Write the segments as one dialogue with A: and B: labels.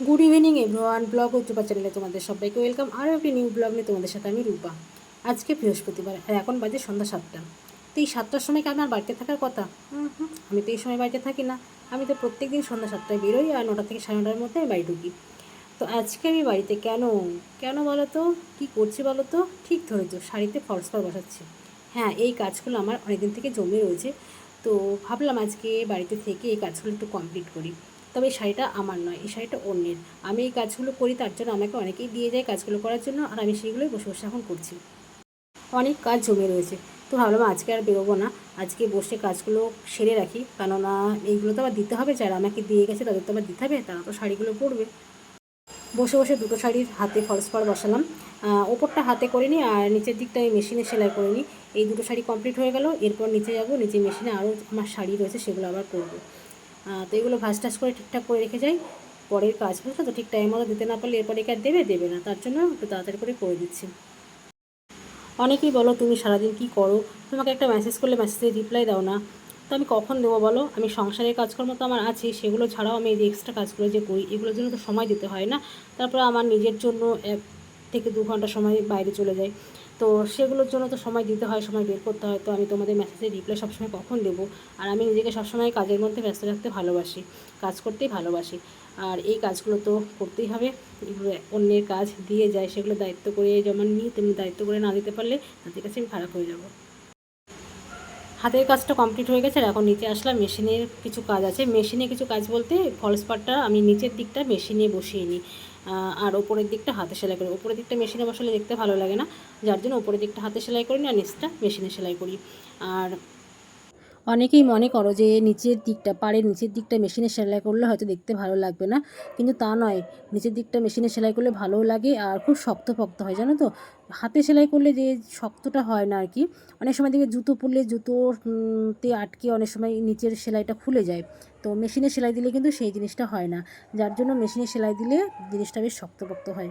A: Good evening everyone blog উচ্চপা চ্যানেলে তোমাদের সবাইকে ওয়েলকাম আরও একটি নিউ ব্লগ নিয়ে তোমাদের সাথে আমি রূপা। আজকে বৃহস্পতিবার, আর এখন বাজে সন্ধ্যা সাতটা। তো এই সাতটার সময় কি আমার বাড়িতে থাকার কথা? আমি তো এই সময় বাড়িতে থাকি না। আমি তো প্রত্যেক দিন সন্ধ্যা সাতটায় বেরোই আর নটা থেকে সাড়ে নটার মধ্যে আমি বাড়ি ঢুকি। তো আজকে আমি বাড়িতে কেন কেন বলো তো কী করছি বলো তো ঠিক ধরেছো, শাড়িতে ফলস পার বসাচ্ছি। হ্যাঁ এই কাজগুলো আমার অনেকদিন থেকে জমে রয়েছে। তো ভাবলাম আজকে বাড়িতে থেকে এই কাজগুলো একটু কমপ্লিট করি। তবে এই শাড়িটা আমার নয়, এই শাড়িটা অন্যের। আমি এই কাজগুলো করি তার জন্য আমাকে অনেকেই দিয়ে যায় কাজগুলো করার জন্য, আর আমি সেইগুলোই বসে বসে এখন করছি। অনেক কাজ জমে রয়েছে। তো ভাবলাম আজকে আর বেরোবো না। আজকে বসে কাজগুলো সেরে রাখি। কেননা এইগুলো তো আবার দিতে হবে। যারা আমাকে দিয়ে গেছে তাদের তো আবার দিতে হবে। তারা তো শাড়িগুলো পরবে। বসে বসে দুটো শাড়ির হাতে ফলস পাড় বসালাম ওপরটা হাতে করে নিই আর নিচের দিকটা আমি মেশিনে সেলাই করে নিই এই দুটো শাড়ি কমপ্লিট হয়ে গেল। এরপর নিচে যাব। নিচে মেশিনে আরও আমার শাড়ি রয়েছে সেগুলো আবার করব তো এগুলো ভাজ টাস করে ঠিকঠাক করে রেখে যাই। পরের কাজ বুঝলো তো ঠিক টাইম মতো দিতে না পারলে এরপরে কি আর দেবে? দেবে না। তার জন্য একটু তাড়াতাড়ি করে করে দিচ্ছি। অনেকেই বলো, তুমি সারাদিন কি করো? তোমাকে একটা মেসেজ করলে মেসেজে রিপ্লাই দাও না। তো আমি কখন দেবো বলো? আমি সংসারের কাজকর্ম তো আমার আছে, সেগুলো ছাড়াও আমি এই যে এক্সট্রা কাজগুলো যে করি, এগুলোর জন্য তো সময় দিতে হয় না। তারপরে আমার নিজের জন্য এক থেকে দু ঘণ্টা সময় বাইরে চলে যায়। তো সেগুলোর জন্য তো সময় দিতে হয়, সময় বের করতে হয়। তো আমি তোমাদের মেসেজের রিপ্লাই সবসময় কখন দেবো? আর আমি নিজেকে সবসময় কাজের মধ্যে ব্যস্ত রাখতে ভালোবাসি, কাজ করতেই ভালোবাসি। আর এই কাজগুলো তো করতেই হবে। অন্যের কাজ দিয়ে যায়, সেগুলো দায়িত্ব করে যেমন নিই তেমনি দায়িত্ব করে না দিতে পারলে তাদের কাছে আমি খারাপ হয়ে যাব। হাতের কাজটা কমপ্লিট হয়ে গেছে আর এখন নিচে আসলাম, মেশিনের কিছু কাজ আছে। মেশিনে কিছু কাজ বলতে ফলস পাটটা আমি নিচের দিকটা মেশিনে বসিয়ে নিই আর ওপরের দিকটা হাতে সেলাই করি। ওপরের দিকটা মেশিনে বসালে দেখতে ভালো লাগে না, যার জন্য ওপরের দিকটা হাতে সেলাই করি না, আর নিচটা মেশিনে সেলাই করি। আর অনেকেই মনে করো যে নিচের দিকটা, পাড়ের নিচের দিকটা মেশিনে সেলাই করলে হয়তো দেখতে ভালো লাগবে না। কিন্তু তা নয়, নিচের দিকটা মেশিনে সেলাই করলে ভালোও লাগে আর খুব শক্ত পক্ত হয়, জানো তো? হাতে সেলাই করলে যে শক্তটা হয় না আর কি অনেক সময় দেখবে জুতো পরলে জুতোতে আটকে অনেক সময় নিচের সেলাইটা খুলে যায়। তো মেশিনে সেলাই দিলে কিন্তু সেই জিনিসটা হয় না। যার জন্য মেশিনে সেলাই দিলে জিনিসটা বেশ শক্ত শক্তপোক্ত হয়।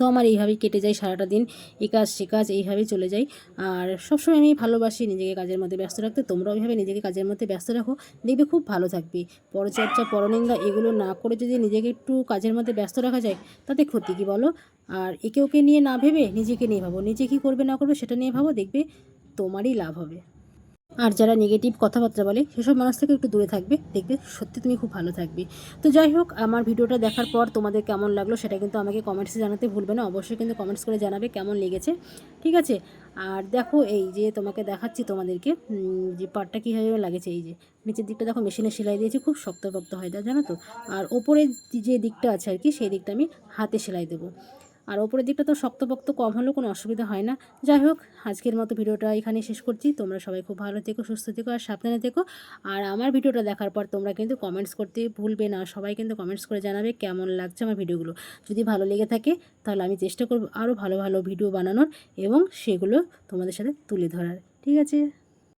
A: তো আমার এইভাবেই কেটে যায় সারাটা দিন। এই কাজ, সে কাজ, এইভাবেই চলে যায়। আর সবসময় আমি ভালোবাসি নিজেকে কাজের মধ্যে ব্যস্ত রাখতে। তোমরাও এইভাবে নিজেকে কাজের মধ্যে ব্যস্ত রাখো। দেখবে খুব ভালো থাকবে। পরচর্চা, পরনিন্দা, এগুলো না করে যদি নিজেকে একটু কাজের মধ্যে ব্যস্ত রাখা যায়, তাতে ক্ষতি কী বলো? আর একে ওকে নিয়ে না ভেবে নিজেকে নিয়ে ভাবো। নিজে কী করবে, না করবে, সেটা নিয়ে ভাবো। দেখবে তোমারই লাভ হবে। আর যারা নেগেটিভ কথাবার্তা বলে, সেসব মানুষ থেকে একটু দূরে থাকবে, দেখবে সত্যি তুমি খুব ভালো থাকবে। তো যাই হোক, আমার ভিডিওটা দেখার পর তোমাদের কেমন লাগল সেটা কিন্তু আমাকে কমেন্টসে জানাতে ভুলবে না। অবশ্যই কিন্তু কমেন্টস করে জানাবে কেমন লেগেছে। ঠিক আছে? আর দেখো এই যে তোমাকে দেখাচ্ছি তোমাদেরকে যে পাটটা কীভাবে লাগেছে। এই যে নিচের দিকটা দেখো মেশিনে সেলাই দিয়েছি, খুব শক্তপক্ত হয়, জানো তো? আর ওপরের যে দিকটা আছে আর কি, সেই দিকটা আমি হাতে সেলাই দেবো। আর ওপরের দিকটা তো শক্তপোক্ত, কম হলেও কোনো অসুবিধা হয় না। যাই হোক, আজকের মতো ভিডিওটা এখানে শেষ করছি। তোমরা সবাই খুব ভালো থেকো, সুস্থ থেকো আর সাবধানে থেকো। আর আমার ভিডিওটা দেখার পর তোমরা কিন্তু কমেন্টস করতে ভুলবে না। সবাই কিন্তু কমেন্টস করে জানাবে কেমন লাগছে আমার ভিডিওগুলো। যদি ভালো লেগে থাকে, তাহলে আমি চেষ্টা করব আরও ভালো ভালো ভিডিও বানানোর এবং সেগুলো তোমাদের সাথে তুলে ধরার। ঠিক আছে?